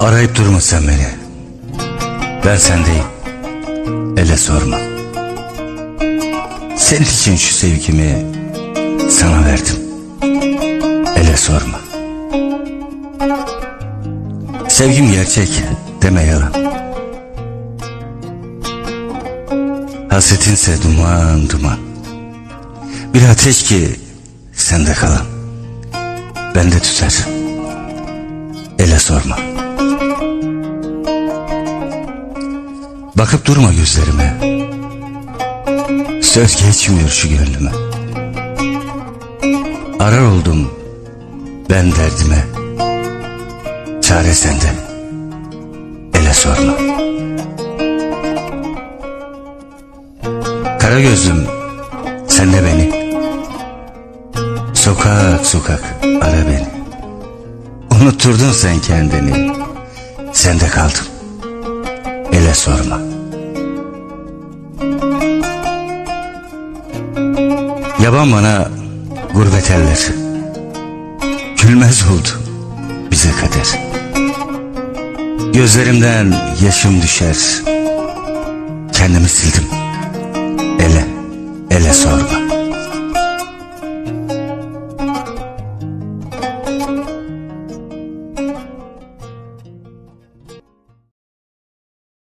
Arayıp durma sen beni. Ben sendeyim. Ele sorma. Senin için şu sevgimi sana verdim. Ele sorma. Sevgim gerçek deme yalan. Hasretinse duman duman. Bir ateş ki sende kalan. Bende tüter. Ele sorma. Bakıp durma gözlerime. Söz geçmiyor şu gönlüme. Arar oldum ben derdime. Çare sende. Ele sorma. Kara gözlüm sen de beni. Sokak sokak ara beni. Unutturdun sen kendini. Sen de kaldım. Ele sorma. Yaban bana gurbet eller Gülmez oldu bize kader. Gözlerimden yaşım düşer. Kendimi sildim. Ele, ele sorma.